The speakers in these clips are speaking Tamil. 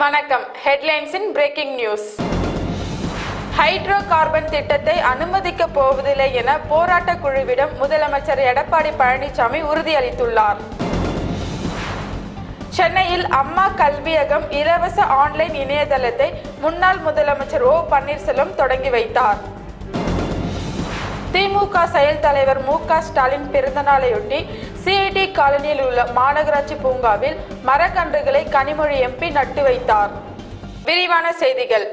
வணக்கம். ஹெட்லைன்ஸின் பிரேக்கிங் நியூஸ் ஹைட்ரோ கார்பன் திட்டத்தை அனுமதிக்க போவதில்லை என போராட்ட குழுவிடம் முதலமைச்சர் எடப்பாடி பழனிசாமி உறுதியளித்துள்ளார். சென்னையில் அம்மா கல்வியகம் இலவச ஆன்லைன் இணையதளத்தை முன்னாள் முதலமைச்சர் ஓ பன்னீர்செல்வம் தொடங்கி வைத்தார். திமுக செயல் தலைவர் மு க ஸ்டாலின் பிறந்தநாளையொட்டி சிஐடி காலனியில் உள்ள மாநகராட்சி பூங்காவில் மரக்கன்றுகளை கனிமொழி எம்பி நட்டு வைத்தார். விரிவான செய்திகள்.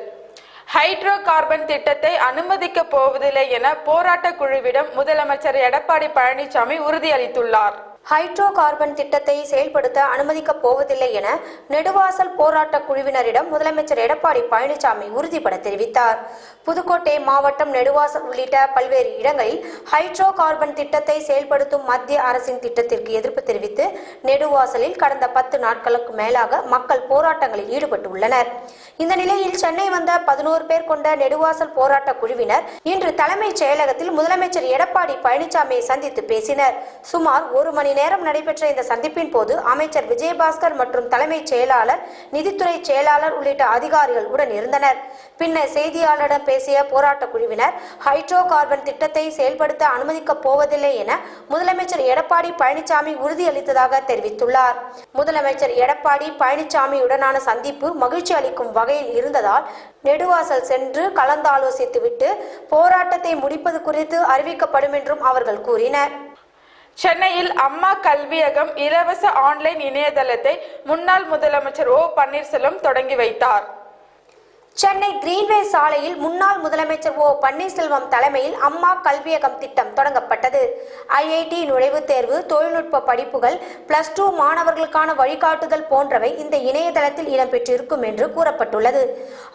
ஹைட்ரோ கார்பன் திட்டத்தை அனுமதிக்க போவதில்லை என போராட்ட குழுவிடம் முதலமைச்சர் எடப்பாடி பழனிசாமி உறுதியளித்துள்ளார். ஹைட்ரோ கார்பன் திட்டத்தை செயல்படுத்த அனுமதிக்கப் போவதில்லை என நெடுவாசல் போராட்டக் குழுவினரிடம் முதலமைச்சர் எடப்பாடி பழனிசாமி உறுதிபட தெரிவித்தார். புதுக்கோட்டை மாவட்டம் நெடுவாசல் உள்ளிட்ட பல்வேறு இடங்களில் ஹைட்ரோ கார்பன் திட்டத்தை செயல்படுத்தும் மத்திய அரசின் திட்டத்திற்கு எதிர்ப்பு தெரிவித்து நெடுவாசலில் கடந்த பத்து நாட்களுக்கு மேலாக மக்கள் போராட்டங்களில் ஈடுபட்டுள்ளனர். இந்த நிலையில் சென்னை வந்த பதினோரு பேர் கொண்ட நெடுவாசல் போராட்ட குழுவினர் இன்று தலைமைச் செயலகத்தில் முதலமைச்சர் எடப்பாடி பழனிசாமியை சந்தித்து பேசினர். சுமார் ஒரு மணி நேரம் நடைபெற்ற இந்த சந்திப்பின் போது அமைச்சர் விஜயபாஸ்கர் மற்றும் தலைமைச் செயலாளர் நிதித்துறை செயலாளர் உள்ளிட்ட அதிகாரிகள் உடன் இருந்தனர். பின்னர் செய்தியாளரிடம் பேசிய போராட்ட குழுவினர் ஹைட்ரோ கார்பன் திட்டத்தை செயல்படுத்த அனுமதிக்கப் போவதில்லை என முதலமைச்சர் எடப்பாடி பழனிசாமி உறுதியளித்ததாக தெரிவித்துள்ளார். முதலமைச்சர் எடப்பாடி பழனிசாமியுடனான சந்திப்பு மகிழ்ச்சி அளிக்கும் வகையில் இருந்ததால் நெடுவாசல் சென்று கலந்தாலோசித்துவிட்டு போராட்டத்தை முடிப்பது குறித்து அறிவிக்கப்படும் என்றும் அவர்கள் கூறினர். சென்னையில் அம்மா கல்வியகம் இலவச ஆன்லைன் இணையதளத்தை முன்னாள் முதலமைச்சர் ஓ பன்னீர்செல்வம் தொடங்கி வைத்தார். சென்னை கிரீன்வே சாலையில் முன்னாள் முதலமைச்சர் ஓ பன்னீர்செல்வம் தலைமையில் அம்மா கல்வியகம் திட்டம் தொடங்கப்பட்டது. ஐஐடி நுழைவுத் தேர்வு தொழில்நுட்ப படிப்புகள் பிளஸ் டூ மாணவர்களுக்கான வழிகாட்டுதல் போன்றவை இந்த இணையதளத்தில் இடம்பெற்றிருக்கும் என்று கூறப்பட்டுள்ளது.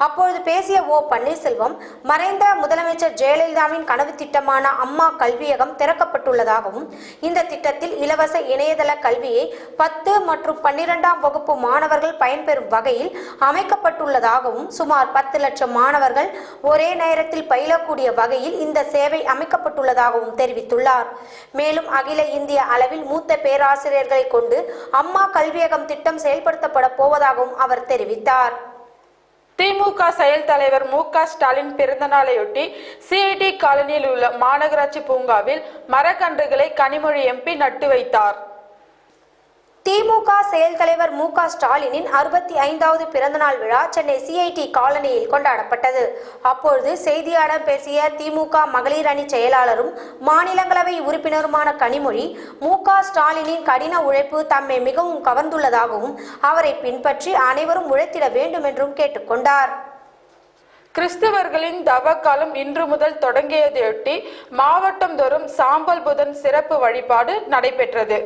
அப்பொழுது பேசிய ஓ பன்னீர்செல்வம் மறைந்த முதலமைச்சர் ஜெயலலிதாவின் கனவு திட்டமான அம்மா கல்வியகம் திறக்கப்பட்டுள்ளதாகவும் இந்த திட்டத்தில் இலவச இணையதள கல்வியை பத்து மற்றும் பன்னிரெண்டாம் வகுப்பு மாணவர்கள் பயன்பெறும் வகையில் அமைக்கப்பட்டுள்ளதாகவும் சுமார் பத்து லட்சம் மாணவர்கள் ஒரே நேரத்தில் பயிலக்கூடிய வகையில் இந்த சேவை அமைக்கப்பட்டுள்ளதாகவும் தெரிவித்துள்ளார். மேலும் அகில இந்திய அளவில் மூத்த பேராசிரியர்களை கொண்டு அம்மா கல்வியகம் திட்டம் செயல்படுத்தப்பட போவதாகவும் அவர் தெரிவித்தார். திமுக செயல் தலைவர் மு க ஸ்டாலின் பிறந்தநாளையொட்டி சிஐடி காலனியில் உள்ள மாநகராட்சி பூங்காவில் மரக்கன்றுகளை கனிமொழி எம்பி நட்டு வைத்தார். திமுக செயல் தலைவர் மு க ஸ்டாலினின் அறுபத்தி ஐந்தாவது பிறந்தநாள் விழா சென்னை சிஐடி காலனியில் கொண்டாடப்பட்டது. அப்பொழுது செய்தியாளர் பேசிய திமுக மகளிர் அணி செயலாளரும் மாநிலங்களவை உறுப்பினருமான கனிமொழி மு க ஸ்டாலினின் கடின உழைப்பு தம்மை மிகவும் கவர்ந்துள்ளதாகவும் அவரை பின்பற்றி அனைவரும் உழைத்திட வேண்டும் என்றும் கேட்டுக்கொண்டார். கிறிஸ்தவர்களின் தவக்காலம் இன்று முதல் தொடங்கியதையொட்டி மாவட்டந்தோறும் சாம்பல் புதன் சிறப்பு வழிபாடு நடைபெற்றது.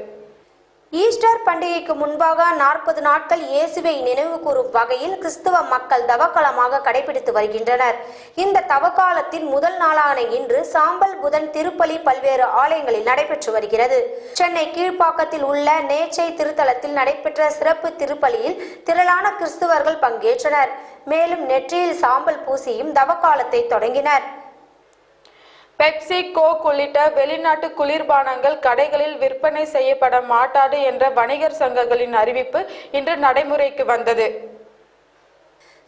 ஈஸ்டர் பண்டிகைக்கு முன்பாக நாற்பது நாட்கள் இயேசுவை நினைவு கூறும் வகையில் கிறிஸ்துவ மக்கள் தவக்காலமாக கடைபிடித்து வருகின்றனர். இந்த தவக்காலத்தின் முதல் நாளான இன்று சாம்பல் புதன் திருப்பலி பல்வேறு ஆலயங்களில் நடைபெற்று வருகிறது. சென்னை கீழ்ப்பாக்கத்தில் உள்ள நேச்சை திருத்தலத்தில் நடைபெற்ற சிறப்பு திருப்பலியில் திரளான கிறிஸ்துவர்கள் பங்கேற்றனர். மேலும் நெற்றியில் சாம்பல் பூசியும் தவக்காலத்தை தொடங்கினர். பெப்சி கோக் உள்ளிட்ட வெளிநாட்டு குளிர்பானங்கள் கடைகளில் விற்பனை செய்யப்பட மாட்டாது என்ற வணிகர் சங்கங்களின் அறிவிப்பு இன்று நடைமுறைக்கு வந்தது.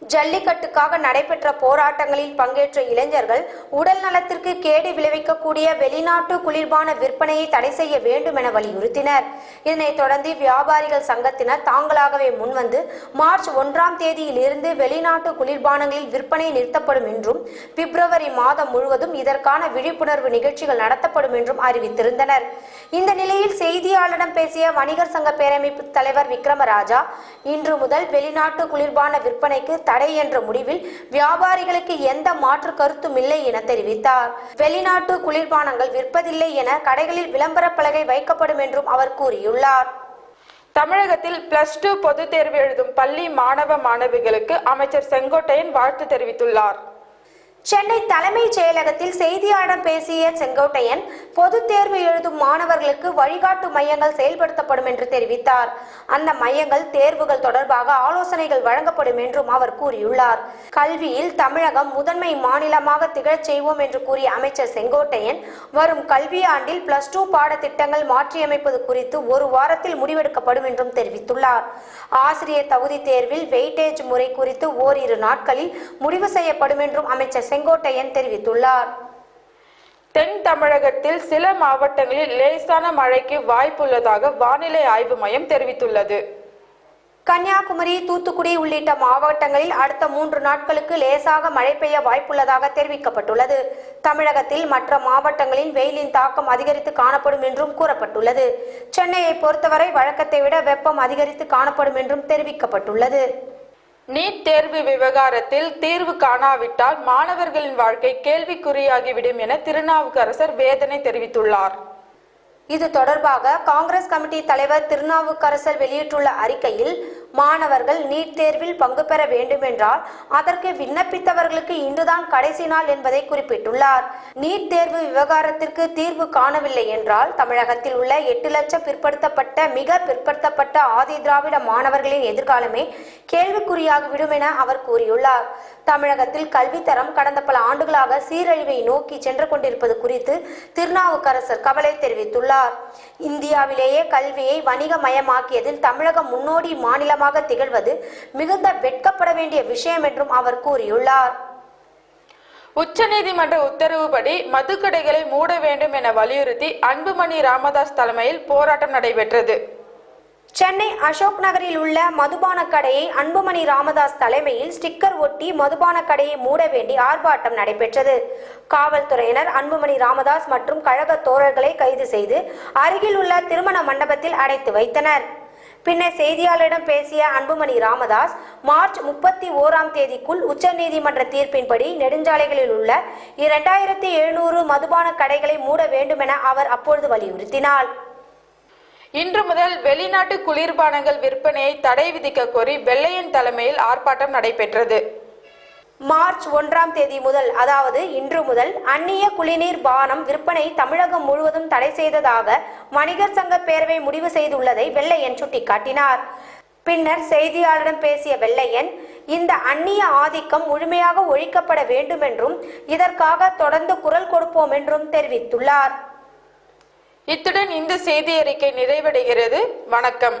ஜல்லிக்கட்டுக்காக நடைபெற்ற போராட்டங்களில் பங்கேற்ற இளைஞர்கள் உடல் நலத்திற்கு கேடு விளைவிக்கக்கூடிய வெளிநாட்டு குளிர்பான விற்பனையை தடை செய்ய வேண்டும் என வலியுறுத்தினர். இதனைத் தொடர்ந்து வியாபாரிகள் சங்கத்தினர் தாங்களாகவே முன்வந்து மார்ச் ஒன்றாம் தேதியில் இருந்து வெளிநாட்டு குளிர்பானங்களில் விற்பனை நிறுத்தப்படும் என்றும் பிப்ரவரி மாதம் முழுவதும் இதற்கான விழிப்புணர்வு நிகழ்ச்சிகள் நடத்தப்படும் என்றும் அறிவித்திருந்தனர். இந்த நிலையில் செய்தியாளரிடம் பேசிய வணிகர் சங்க பேரமைப்பு தலைவர் விக்ரமராஜா இன்று முதல் வெளிநாட்டு குளிர்பான விற்பனைக்கு தடை என்ற முடிவில் வியாபாரிகளுக்கு எந்த மாற்று கருத்தும் இல்லை என தெரிவித்தார். வெளிநாட்டு குளிர்பானங்கள் விற்பதில்லை என கடைகளில் விளம்பர பலகை வைக்கப்படும் என்றும் அவர் கூறியுள்ளார். தமிழகத்தில் பிளஸ் டூ பொதுத் தேர்வு எழுதும் பள்ளி மாணவ மாணவிகளுக்கு அமைச்சர் செங்கோட்டையன் வாழ்த்து தெரிவித்துள்ளார். சென்னை தலைமைச் செயலகத்தில் செய்தியாளர் பேசிய செங்கோட்டையன் பொதுத் தேர்வு எழுதும் மாணவர்களுக்கு வழிகாட்டு மையங்கள் செயல்படுத்தப்படும் என்று தெரிவித்தார். அந்த மையங்கள் தேர்வுகள் தொடர்பாக ஆலோசனைகள் வழங்கப்படும் என்றும் அவர் கூறியுள்ளார். கல்வியில் தமிழகம் முதன்மை மாநிலமாக திகழச் செய்வோம் என்று கூறிய அமைச்சர் செங்கோட்டையன் வரும் கல்வியாண்டில் பிளஸ் டூ பாடத்திட்டங்கள் மாற்றியமைப்பது குறித்து ஒரு வாரத்தில் முடிவெடுக்கப்படும் என்றும் தெரிவித்துள்ளார். ஆசிரியர் தகுதி தேர்வில் வெயிட்டேஜ் முறை குறித்து ஓரிரு நாட்களில் முடிவு செய்யப்படும் என்றும் அமைச்சர் செங்கோட்டையன் தெரிவித்துள்ளார். தென் தமிழகத்தில் சில மாவட்டங்களில் லேசான மழைக்கு வாய்ப்புள்ளதாக வானிலை ஆய்வு மையம் தெரிவித்துள்ளது. கன்னியாகுமரி தூத்துக்குடி உள்ளிட்ட மாவட்டங்களில் அடுத்த மூன்று நாட்களுக்கு லேசாக மழை பெய்ய வாய்ப்புள்ளதாக தெரிவிக்கப்பட்டுள்ளது. தமிழகத்தில் மற்ற மாவட்டங்களில் வெயிலின் தாக்கம் அதிகரித்து காணப்படும் என்றும் கூறப்பட்டுள்ளது. சென்னையை பொறுத்தவரை வழக்கத்தை விட வெப்பம் அதிகரித்து காணப்படும் என்றும் தெரிவிக்கப்பட்டுள்ளது. நீட் தேர்வு விவகாரத்தில் தீர்வு காணாவிட்டால் மாணவர்களின் வாழ்க்கை கேள்விக்குறியாகிவிடும் என திருநாவுக்கரசர் வேதனை தெரிவித்துள்ளார். இது தொடர்பாக காங்கிரஸ் கமிட்டி தலைவர் திருநாவுக்கரசர் வெளியிட்டுள்ள அறிக்கையில் மாணவர்கள் நீட் தேர்வில் பங்கு பெற வேண்டுமென்றால் அதற்கு விண்ணப்பித்தவர்களுக்கு இன்றுதான் கடைசி நாள் என்பதை குறிப்பிட்டுள்ளார். நீட் தேர்வு விவகாரத்திற்கு தீர்வு காணவில்லை என்றால் தமிழகத்தில் உள்ள எட்டு லட்சம் பிற்படுத்தப்பட்ட மிக பிற்படுத்தப்பட்ட ஆதி திராவிட மாணவர்களின் எதிர்காலமே கேள்விக்குறியாகிவிடும் என அவர் கூறியுள்ளார். தமிழகத்தில் கல்வித்தரம் கடந்த பல ஆண்டுகளாக சீரழிவை நோக்கி சென்று கொண்டிருப்பது குறித்து திருநாவுக்கரசர் கவலை தெரிவித்துள்ளார். இந்தியாவிலேயே கல்வியை வணிகமயமாக்கியதில் தமிழகம் முன்னோடி மாநிலமாக திகழ்வது மிகுந்த வெட்கப்பட வேண்டிய விஷயம் என்றும் அவர் கூறியுள்ளார். உச்சநீதிமன்ற உத்தரவுப்படி மதுக்கடைகளை மூட வேண்டும் என வலியுறுத்தி அன்புமணி ராமதாஸ் தலைமையில் போராட்டம் நடைபெற்றது. சென்னை அசோக் நகரில் உள்ள மதுபான கடையை அன்புமணி ராமதாஸ் தலைமையில் ஸ்டிக்கர் ஒட்டி மதுபான கடையை மூட வேண்டி ஆர்ப்பாட்டம் நடைபெற்றது. காவல்துறையினர் அன்புமணி ராமதாஸ் மற்றும் கழக தோழர்களை கைது செய்து அருகில் உள்ள திருமண மண்டபத்தில் அடைத்து வைத்தனர். பின்னர் செய்தியாளரிடம் பேசிய அன்புமணி ராமதாஸ் மார்ச் முப்பத்தி ஓராம் தேதிக்குள் உச்சநீதிமன்ற தீர்ப்பின்படி நெடுஞ்சாலைகளில் உள்ள இரண்டாயிரத்தி எழுநூறு மதுபான கடைகளை மூட வேண்டுமென அவர் அப்பொழுது வலியுறுத்தினார். இன்று முதல் வெளிநாட்டு குளிர்பானங்கள் விற்பனையை தடை விதிக்க கோரி வெள்ளையன் தலைமையில் ஆர்ப்பாட்டம் நடைபெற்றது. மார்ச் ஒன்றாம் தேதி முதல் அதாவது இன்று முதல் அந்நிய குளிநீர் பானம் விற்பனை தமிழகம் முழுவதும் தடை செய்ததாக வணிகர் சங்க பேரவை முடிவு செய்துள்ளதை வெள்ளையன் சுட்டிக்காட்டினார். பின்னர் செய்தியாளரிடம் பேசிய வெள்ளையன் இந்த அந்நிய ஆதிக்கம் முழுமையாக ஒழிக்கப்பட வேண்டும் என்றும் இதற்காக தொடர்ந்து குரல் கொடுப்போம் என்றும் தெரிவித்துள்ளார். இத்துடன் இந்த செய்தி அறிக்கை நிறைவடைகிறது. வணக்கம்.